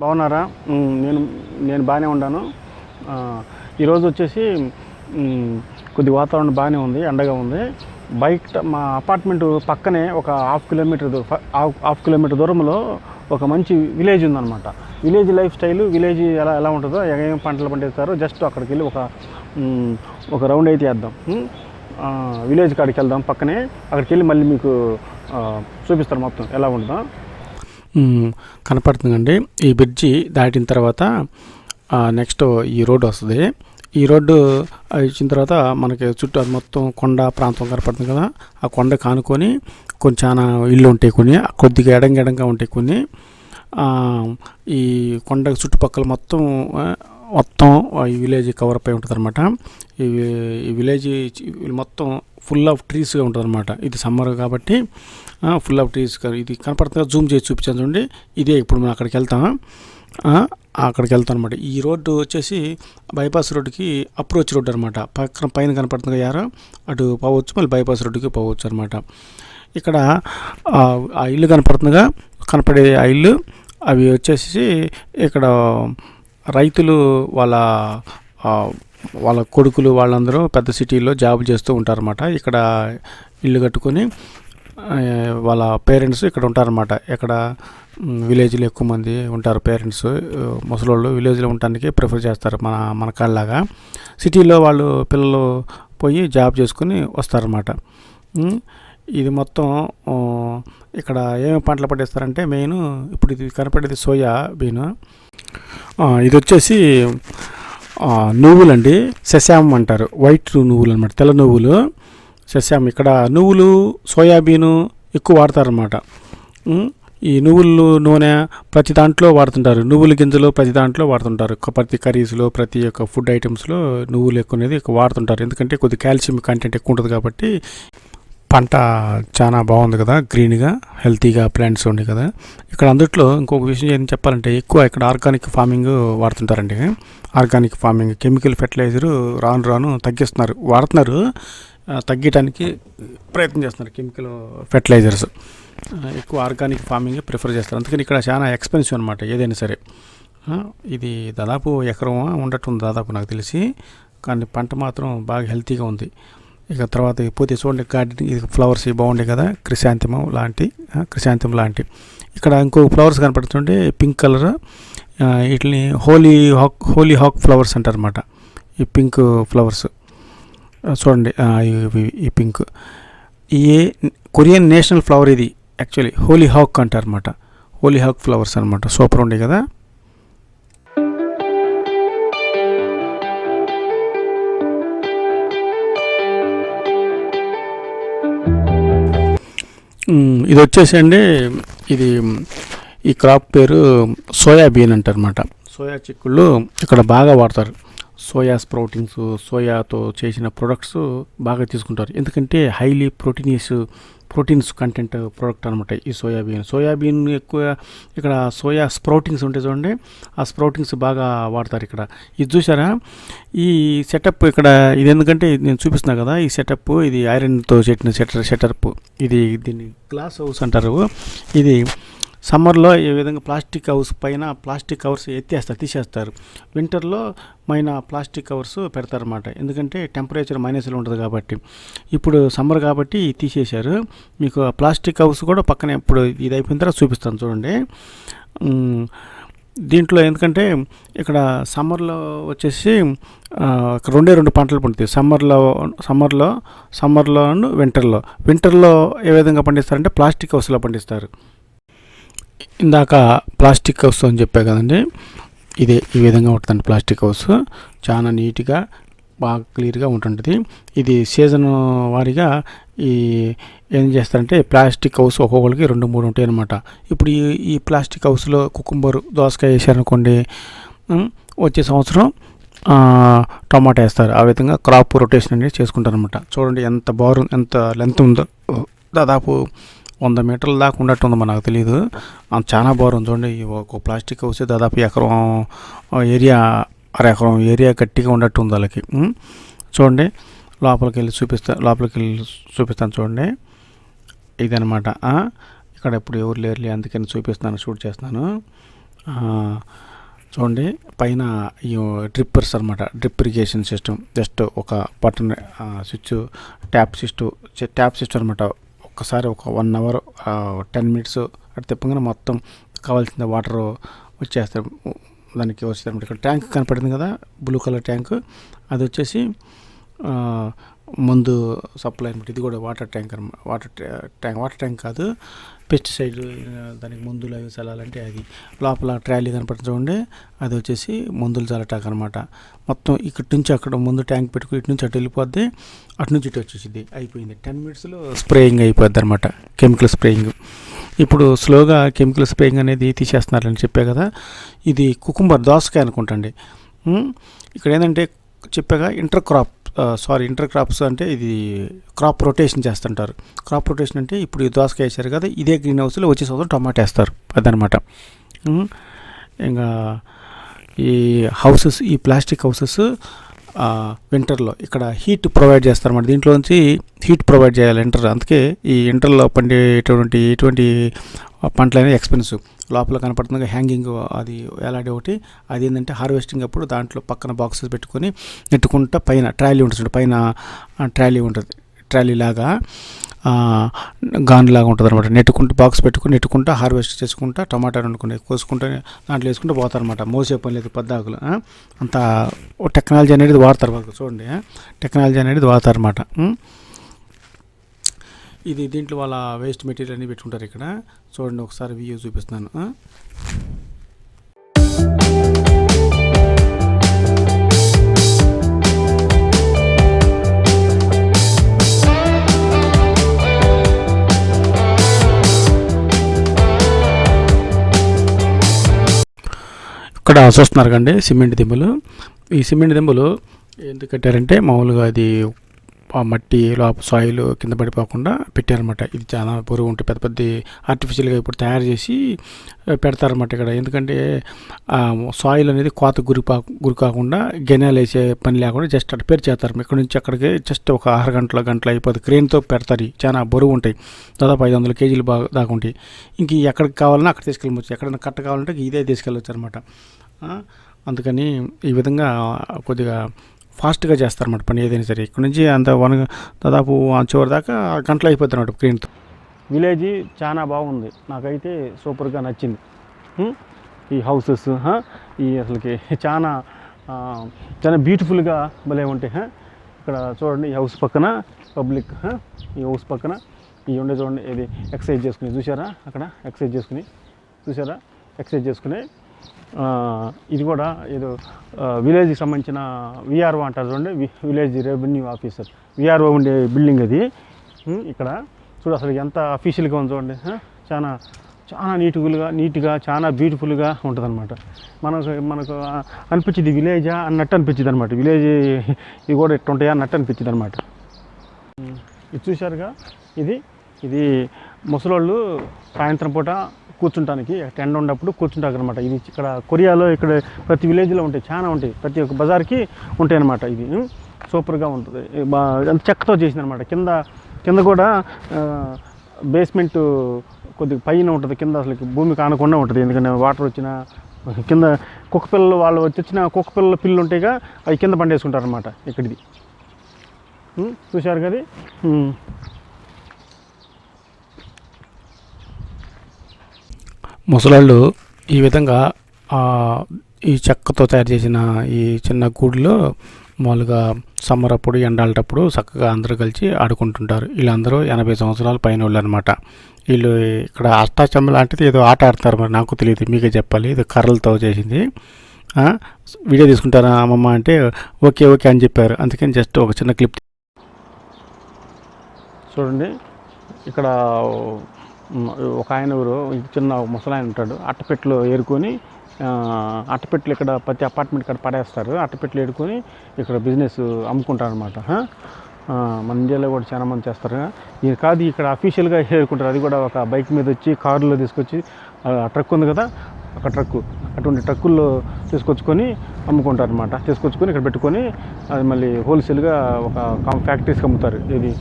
బాగున్నారా? నేను నేను బాగానే ఉన్నాను. ఈరోజు వచ్చేసి కొద్ది వాతావరణం బాగానే ఉంది ఎండగా ఉంది. బైక్ ట- మా అపార్ట్మెంట్ పక్కనే ఒక half kilometre half half kilometre దూరంలో ఒక మంచి విలేజ్ ఉందన్నమాట. విలేజ్ లైఫ్ స్టైల్ విలేజ్ ఎలా ఎలా ఉంటుందో ఏం పంటలు పండిస్తారో జస్ట్ అక్కడికి వెళ్ళి ఒక ఒక రౌండ్ అయితే వేద్దాం. విలేజ్ కాడికి వెళ్దాం పక్కనే. అక్కడికి వెళ్ళి మళ్ళీ మీకు చూపిస్తారు మొత్తం ఎలా ఉంటుందో. కనపడుతుందండి. ఈ బ్రిడ్జి దాటిన తర్వాత నెక్స్ట్ ఈ రోడ్డు వస్తుంది. ఈ రోడ్డు ఇచ్చిన తర్వాత మనకి చుట్టూ అది మొత్తం కొండ ప్రాంతం కనపడుతుంది కదా. ఆ కొండ కానుకొని కొన్ని చాలా ఇల్లు ఉంటాయి కొన్ని. కొద్దిగా ఎడంగా ఎడంగా ఉంటాయి కొన్ని. ఈ కొండ చుట్టుపక్కల మొత్తం మొత్తం ఈ విలేజ్ కవర్ అయి ఉంటుంది అనమాట ఈ ఈ విలేజ్ మొత్తం ఫుల్ ఆఫ్ ట్రీస్గా ఉంటుంది అనమాట ఇది సమ్మర్ కాబట్టి ఫుల్ ఆఫ్ ట్రీస్ ఇది కనపడుతుంది? జూమ్ చేసి చూపించాను చూడండి. ఇదే ఇప్పుడు మనం అక్కడికి వెళ్తాం. అక్కడికి వెళ్తాం అనమాట ఈ రోడ్డు వచ్చేసి బైపాస్ రోడ్డుకి అప్రోచ్ రోడ్డు అనమాట పక్కన పైన కనపడుతుంది యారో? అటు పోవచ్చు మళ్ళీ బైపాస్ రోడ్డుకి పోవచ్చు అనమాట ఇక్కడ ఆ, ఆ ఇల్లు కనపడుతుందిగా. కనపడే ఆ ఇల్లు. అవి వచ్చేసి ఇక్కడ రైతులు వాళ్ళ వాళ్ళ కొడుకులు వాళ్ళందరూ పెద్ద సిటీలో జాబ్ చేస్తూ ఉంటారన్నమాట. ఇక్కడ ఇల్లు కట్టుకొని వాళ్ళ పేరెంట్స్ ఇక్కడ ఉంటారన్నమాట. ఇక్కడ విలేజ్లో ఎక్కువ మంది ఉంటారు పేరెంట్స్. ముసలోళ్ళు విలేజ్లో ఉండటానికి ప్రిఫర్ చేస్తారు మన మన కాళ్ళలాగా. సిటీలో వాళ్ళు పిల్లలు పోయి జాబ్ చేసుకుని వస్తారన్నమాట. ఇది మొత్తం ఇక్కడ ఏమేమి పంటలు పండిస్తారంటే మెయిన్ ఇప్పుడు ఇది కనపడేది సోయా బీన్. ఇది వచ్చేసి నువ్వులండి. సెసామ్ అంటారు. వైట్ నువ్వులు అనమాట తెల్ల నువ్వులు. సెసామ్ ఇక్కడ నువ్వులు సోయాబీను ఎక్కువ వాడతారనమాట. ఈ నువ్వులు నూనె ప్రతి దాంట్లో వాడుతుంటారు. నువ్వుల గింజలు ప్రతి దాంట్లో వాడుతుంటారు. ప్రతి కర్రీస్లో ప్రతి ఒక్క ఫుడ్ ఐటమ్స్లో నువ్వులు ఎక్కువ అనేది ఎక్కువ వాడుతుంటారు. ఎందుకంటే కొద్ది కాల్షియం కంటెంట్ ఎక్కువ ఉంటుంది కాబట్టి పంట చాలా బాగుంది కదా గ్రీన్గా హెల్తీగా ప్లాంట్స్ ఉన్నాయి కదా. ఇక్కడ అందుట్లో ఇంకొక విషయం ఏం చెప్పాలంటే ఎక్కువ ఇక్కడ ఆర్గానిక్ ఫార్మింగ్ వాడుతుంటారండి. ఆర్గానిక్ ఫార్మింగ్ కెమికల్ ఫెర్టిలైజర్ రాను రాను తగ్గిస్తున్నారు. వాడుతున్నారు ఆ, ప్రయత్నం చేస్తున్నారు కెమికల్ ఫెర్టిలైజర్స్. ఎక్కువ ఆర్గానిక్ ఫార్మింగ్ ప్రిఫర్ చేస్తారు. అందుకని ఇక్కడ చాలా ఎక్స్పెన్సివ్ అనమాట ఏదైనా సరే. ఇది దాదాపు ఎకరం ఉండటం దాదాపు నాకు తెలిసి. కానీ పంట మాత్రం బాగా హెల్తీగా ఉంది. ఇక తర్వాత పోతే చూడండి గార్డెన్ ఇది ఫ్లవర్స్ బాగుండే కదా క్రిశాంతిమం లాంటి క్రిశాంతిమం లాంటి. ఇక్కడ ఇంకో ఫ్లవర్స్ కనపడుతుంటే పింక్ కలర్ వీటిని hollyhock hollyhock flowers అంటారు అనమాట ఈ పింక్ ఫ్లవర్స్. చూడండి ఈ పింక్. ఈ కొరియన్ నేషనల్ ఫ్లవర్ ఇది యాక్చువల్లీ హోలీ హాక్ అంటారు అనమాట హోలీ హాక్ ఫ్లవర్స్ అనమాట సూపర్ ఉండే కదా. ఇది వచ్చేసండి ఇది ఈ క్రాప్ పేరు సోయాబీన్ అంటారనమాట సోయా చిక్కుళ్ళు ఇక్కడ బాగా వాడతారు. సోయా స్ప్రౌటింగ్స్ సోయాతో చేసిన ప్రొడక్ట్స్ బాగా తీసుకుంటారు. ఎందుకంటే highly proteinous proteins content product అనమాట ఈ సోయాబీన్. సోయాబీన్ ఎక్కువ ఇక్కడ సోయా స్ప్రౌటింగ్స్ ఉంటాయి చూడండి ఆ స్ప్రౌటింగ్స్ బాగా వాడతారు ఇక్కడ. ఇది చూసారా ఈ సెటప్ ఇక్కడ ఇది ఎందుకంటే నేను చూపిస్తున్నా కదా ఈ సెటప్ ఇది ఐరన్తో చెట్టిన సెటర్ సెటప్. ఇది దీన్ని గ్లాస్ హౌస్ అంటారు. ఇది సమ్మర్లో ఈ విధంగా ప్లాస్టిక్ కవర్స్ పైన ప్లాస్టిక్ కవర్స్ ఎత్తేస్తారు తీసేస్తారు. వింటర్లో మైన ప్లాస్టిక్ కవర్స్ పెడతారన్నమాట. ఎందుకంటే టెంపరేచర్ మైనస్లో ఉంటుంది కాబట్టి. ఇప్పుడు సమ్మర్ కాబట్టి తీసేశారు. మీకు ప్లాస్టిక్ కవర్స్ కూడా పక్కనే ఇప్పుడు ఇది అయిపోయిన తర్వాత చూపిస్తాను చూడండి. దీంట్లో ఎందుకంటే ఇక్కడ సమ్మర్లో వచ్చేసి ఇక్కడ రెండే రెండు పంటలు పండుతాయి. సమ్మర్లో సమ్మర్లో సమ్మర్లో వింటర్లో. వింటర్లో ఏ విధంగా పండిస్తారంటే ప్లాస్టిక్ హౌస్లో పండిస్తారు. ఇందాక ప్లాస్టిక్ హౌస్ అని చెప్పా కదండి ఇదే ఈ విధంగా ఉంటుందండి ప్లాస్టిక్ హౌస్. చాలా నీట్గా బాగా క్లియర్గా ఉంటుంటుంది. ఇది సీజన్ వారీగా ఈ ఏం చేస్తారంటే ప్లాస్టిక్ హౌస్ ఒక్కొక్కరికి రెండు మూడు ఉంటాయి అనమాట ఇప్పుడు ఈ ఈ ప్లాస్టిక్ హౌస్లో కుకుంబర్ దోసకాయ వేసారనుకోండి వచ్చే సంవత్సరం టమాటా వేస్తారు. ఆ విధంగా క్రాప్ రొటేషన్ అనేది చేసుకుంటారు అనమాట చూడండి ఎంత బారు ఎంత లెంత్ ఉందో దాదాపు వంద మీటర్ల దాకా ఉన్నట్టు మరి నాకు తెలియదు చాలా బాగుంది చూడండి. ఒక ప్లాస్టిక్ హౌస్ దాదాపు ఎకరం ఏరియా అర ఎకరం ఏరియా గట్టిగా ఉన్నట్టు ఉంది వాళ్ళకి. చూడండి. లోపలికి వెళ్ళి చూపిస్తా లోపలికి వెళ్ళి చూపిస్తాను చూడండి. ఇదనమాట ఇక్కడ ఇప్పుడు ఎవరు లేరులే అందుకని చూపిస్తాను షూట్ చేస్తున్నాను. చూడండి. పైన ఈ డ్రిప్పర్స్ అనమాట డ్రిప్ ఇరిగేషన్ సిస్టమ్. జస్ట్ ఒక button switch tap system tap system అనమాట ఒక్కసారి ఒక వన్ అవర్ టెన్ మినిట్స్ అటు తిప్పగానే మొత్తం కావాల్సిన వాటర్ వచ్చేస్తాయి. దానికి వస్తుంది ఇక్కడ ట్యాంక్ కనపడింది కదా బ్లూ కలర్ ట్యాంక్. అది వచ్చేసి మందు ముందు సప్లై అనమాట ఇది కూడా వాటర్ ట్యాంక్ అనమాట వాటర్ ట్యాంక్ వాటర్ ట్యాంక్ కాదు. పెస్టిసైడ్ దానికి మందులు అవి చల్లాలంటే అది. లోపల ట్రాలీ కనపడుతుండే అది వచ్చేసి మందులు చల్లటాక అనమాట మొత్తం ఇక్కడి నుంచి అక్కడ ముందు ట్యాంక్ పెట్టుకుని ఇటు నుంచి అటు వెళ్ళిపోద్ది. అటు నుంచి ఇటు వచ్చేసింది అయిపోయింది. టెన్ మినిట్స్లో స్ప్రేయింగ్ అయిపోద్ది అనమాట కెమికల్ స్ప్రేయింగ్. ఇప్పుడు స్లోగా కెమికల్ స్ప్రేయింగ్ అనేది తీసేస్తున్నారని చెప్పే కదా. ఇది కుకుంబర్ దోసకాయ అనుకుంటండి ఇక్కడ ఏంటంటే చెప్పాగా intercrop. Sorry intercrops అంటే ఇది క్రాప్ రొటేషన్ చేస్తుంటారు. క్రాప్ రొటేషన్ అంటే ఇప్పుడు ఈ దోసకాయ వేసారు కదా ఇదే గ్రీన్ హౌస్లో వచ్చే సంవత్సరం టమాటా వేస్తారు. అదనమాట ఇంకా ఈ హౌసెస్ ఈ ప్లాస్టిక్ హౌసెస్ వింటర్లో ఇక్కడ హీట్ ప్రొవైడ్ చేస్తారన్నమాట. దీంట్లోంచి హీట్ ప్రొవైడ్ చేయాలి ఇంటర్ అందుకే ఈ ఇంటర్లో పండేటువంటి ఎటువంటి పంటలైన ఎక్స్పెన్సివ్ లోపల కనపడుతుంది హ్యాంగింగ్ అది వేలాడే ఒకటి. అది ఏంటంటే హార్వెస్టింగ్ అప్పుడు దాంట్లో పక్కన బాక్సెస్ పెట్టుకొని నెట్టుకుంటా పైన ట్రాలీ ఉంటుంది పైన ట్రాలీ ఉంటుంది. ట్రాలీ లాగా గాన్లాగా ఉంటుంది అనమాట నెట్టుకుంటూ బాక్స్ పెట్టుకుని నెట్టుకుంటా హార్వెస్ట్ చేసుకుంటా టమాటా వండుకుని కోసుకుంటా దాంట్లో వేసుకుంటూ పోతారనమాట మోసే పని లేదు పద్దాకులు అంత టెక్నాలజీ అనేది వాడతారు వాళ్ళు చూడండి టెక్నాలజీ అనేది వాడతారనమాట ఇది దీంట్లో వాళ్ళ వేస్ట్ మెటీరియల్ అన్ని పెట్టుకుంటారు ఇక్కడ. చూడండి ఒకసారి వ్యూ చూపిస్తున్నాను ఇక్కడ చూస్తున్నారు కండి సిమెంట్ దిమ్మలు ఈ సిమెంట్ దిమ్మలు ఎందుకు కట్టారంటే మామూలుగా అది ఆ మట్టి లోపల సాయిల్ కింద పడిపోకుండా పెట్టారన్నమాట. ఇది చాలా బరువు ఉంటాయి పెద్ద పెద్ద ఆర్టిఫిషియల్గా ఇప్పుడు తయారు చేసి ఆ, పెడతారన్నమాట ఇక్కడ. ఎందుకంటే సాయిల్ అనేది కోత గురి గురి కాకుండా గెనాలు వేసే పని లేకుండా జస్ట్ అటు పేరు చేస్తారు. ఇక్కడ నుంచి అక్కడికి జస్ట్ ఒక ఆరు గంటల గంటల అయిపోతుంది క్రేన్తో పెడతారు. చాలా బరువు ఉంటాయి. దాదాపు ఐదు వందల కేజీలు బాగా దాకా ఉంటాయి. ఇంక ఎక్కడికి కావాలన్నా అక్కడ తీసుకెళ్ళవచ్చు ఎక్కడైనా కట్ట కావాలంటే ఇదే తీసుకెళ్ళవచ్చు అనమాట అందుకని ఈ విధంగా కొద్దిగా ఫాస్ట్గా చేస్తారన్నమాట పని ఏదైనా సరే. ఇక్కడ నుంచి అంత వన్ దాదాపు చివరి దాకా గంటలు అయిపోతుంది అనమాట క్రీన్తో విలేజ్ చాలా బాగుంది. నాకైతే సూపర్గా నచ్చింది. ఈ హౌసెస్ ఈ అసలుకి చాలా చాలా బ్యూటిఫుల్గా భలే ఉంటాయి. ఇక్కడ చూడండి ఈ హౌస్ పక్కన పబ్లిక్ ఈ హౌస్ పక్కన ఈ ఉండే చూడండి ఇది ఎక్సర్సైజ్ చేసుకుని చూసారా అక్కడ ఎక్సర్సైజ్ చేసుకుని చూసారా ఎక్సర్సైజ్ చేసుకుని ఇది కూడా ఏదో విలేజ్కి సంబంధించిన విఆర్ఓ అంటారు చూడండి V- village revenue officer. VRO ఉండే బిల్డింగ్ అది. ఇక్కడ చూడు అసలు ఎంత అఫీషియల్గా ఉంది చూడండి. చాలా చాలా నీట్గా నీట్గా చాలా బ్యూటిఫుల్గా ఉంటుంది అనమాట మనకు మనకు అనిపించింది విలేజా అన్నట్టు అనిపించింది అనమాట విలేజ్ ఇది కూడా ఇట్టుంటాయా అన్నట్టు అనిపించింది అనమాట ఇది చూశారుగా? ఇది ఇది ముసలోళ్ళు సాయంత్రం పూట కూర్చుంటానికి టెండ ఉన్నప్పుడు కూర్చుంటారు అనమాట ఇది ఇక్కడ కొరియాలో ఇక్కడ ప్రతి విలేజ్లో ఉంటాయి చాలా ఉంటాయి. ప్రతి ఒక్క బజార్కి ఉంటాయి అనమాట ఇది సూపర్గా ఉంటుంది. అంత చెక్కతో చేసింది అనమాట కింద కింద కూడా బేస్మెంట్ కొద్దిగా పైన ఉంటుంది. కింద అసలు భూమి కానకుండా ఉంటుంది. ఎందుకంటే వాటర్ వచ్చిన కింద కుక్క పిల్లలు వాళ్ళు వచ్చి వచ్చిన కుక్క పిల్లల పిల్లలు ఉంటాయిగా అవి కింద పండేసుకుంటారు అనమాట ఇక్కడిది చూశారు కదా? ముసలాళ్ళు ఈ విధంగా ఈ చెక్కతో తయారు చేసిన ఈ చిన్న గూడులో మామూలుగా సమ్మర్ అప్పుడు ఎండాలటప్పుడు చక్కగా అందరూ కలిసి ఆడుకుంటుంటారు. వీళ్ళందరూ ఎనభై సంవత్సరాల పైన వాళ్ళు అనమాట వీళ్ళు ఇక్కడ అష్టాచమ్మ లాంటిది ఏదో ఆట ఆడతారు మరి నాకు తెలియదు మీకే చెప్పాలి. ఇది కర్రలతో చేసింది. వీడియో తీసుకుంటారా అమ్మమ్మ అంటే ఓకే ఓకే అని చెప్పారు. అందుకని జస్ట్ ఒక చిన్న క్లిప్ చూడండి ఇక్కడ ఒక ఆయన ఎవరు చిన్న ముసలాయన ఉంటాడు అట్టపెట్టెలో ఏరుకొని అట్టపెట్టెలు ఇక్కడ ప్రతి అపార్ట్మెంట్ ఇక్కడ పడేస్తారు. అట్టపెట్టెలు ఏరుకొని ఇక్కడ బిజినెస్ అమ్ముకుంటారు అనమాట మన ఇండియాలో కూడా చాలా మంది చేస్తారు. ఇది కాదు ఇక్కడ అఫీషియల్గా ఏరుకుంటారు. అది కూడా ఒక బైక్ మీద వచ్చి కారులో తీసుకొచ్చి ఆ ట్రక్ ఉంది కదా ఒక ట్రక్కు అటువంటి ట్రక్కుల్లో తీసుకొచ్చుకొని అమ్ముకుంటారు అనమాట తీసుకొచ్చుకొని ఇక్కడ పెట్టుకొని అది మళ్ళీ హోల్సేల్గా ఒక ఫ్యాక్టరీస్కి అమ్ముతారు. ఇది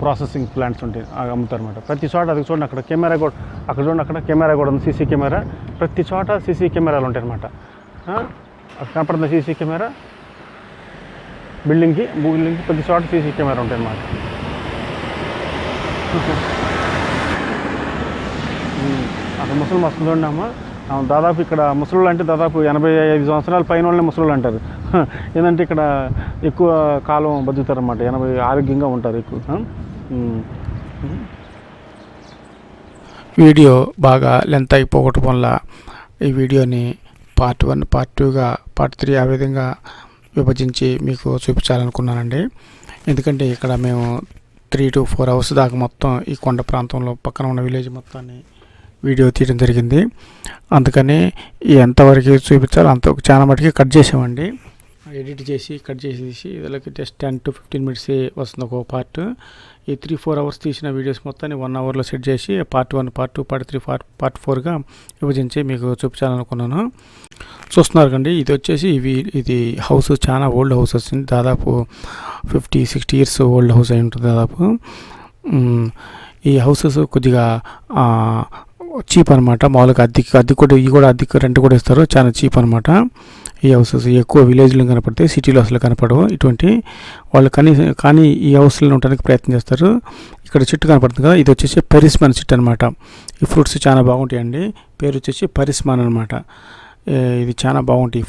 ప్రాసెసింగ్ ప్లాంట్స్ ఉంటాయి అవి అమ్ముతారు అనమాట ప్రతి చోట అది చూడండి అక్కడ కెమెరా కూడా అక్కడ చూడండి అక్కడ కెమెరా కూడా ఉంది సీసీ కెమెరా. ప్రతి చోట సీసీ కెమెరాలు ఉంటాయి అనమాట అక్కడ కనపడుతుంది సీసీ కెమెరా. బిల్డింగ్కి బిల్డింగ్కి ప్రతి చోట సీసీ కెమెరా ఉంటాయి అనమాట అక్కడ ముసలి మస్తు చూడండి అమ్మ. దాదాపు ఇక్కడ ముసలు అంటే దాదాపు ఎనభై ఐదు సంవత్సరాల పైన వాళ్ళని ముసలు అంటారు. ఏంటంటే ఇక్కడ ఎక్కువ కాలం బతుకుతారన్నమాట ఎనభై ఆరోగ్యంగా ఉంటారు ఎక్కువ. వీడియో బాగా లెంత్ అయిపోవటం వల్ల ఈ వీడియోని పార్ట్ వన్ పార్ట్ టూగా పార్ట్ త్రీ ఆ విధంగా విభజించి మీకు చూపించాలనుకున్నానండి. ఎందుకంటే ఇక్కడ మేము త్రీ టు ఫోర్ అవర్స్ దాకా మొత్తం ఈ కొండ ప్రాంతంలో పక్కన ఉన్న విలేజ్ మొత్తాన్ని వీడియో తీయడం జరిగింది. అందుకని ఎంతవరకు చూపించాలో అంత చాలా మటుకి కట్ చేసామండి. ఎడిట్ చేసి కట్ చేసి తీసి వీళ్ళకి just ten to fifteen minutes వస్తుంది ఒక పార్ట్. ఈ త్రీ ఫోర్ అవర్స్ తీసిన వీడియోస్ మొత్తాన్ని వన్ అవర్లో సెట్ చేసి part one part two part three part part ఫోర్గా విభజించి మీకు చూపించాలనుకున్నాను. చూస్తున్నారు కండి ఇది వచ్చేసి ఇవి ఇది హౌస్ చాలా ఓల్డ్ హౌస్ వచ్చింది. దాదాపు fifty sixty years old house అయి ఉంటుంది దాదాపు. ఈ హౌసెస్ కొద్దిగా చీప్ అనమాట మామూలుగా అద్దెకి అద్దె కూడా ఇవి కూడా అద్దెకి రెంట్ కూడా ఇస్తారు. చాలా చీప్ అనమాట ఈ హౌసెస్ ఎక్కువ విలేజ్లో కనపడతాయి సిటీలో అసలు కనపడవు. ఇటువంటి వాళ్ళు కానీ కానీ ఈ హౌస్లో ఉండడానికి ప్రయత్నం చేస్తారు. ఇక్కడ చెట్టు కనపడుతుంది కదా ఇది వచ్చేసి పరిస్మాన్ చెట్టు అనమాట ఈ ఫ్రూట్స్ చాలా బాగుంటాయండి. పేరు వచ్చేసి పరిస్మాన్ అనమాట ఇది చాలా బాగుంటాయి.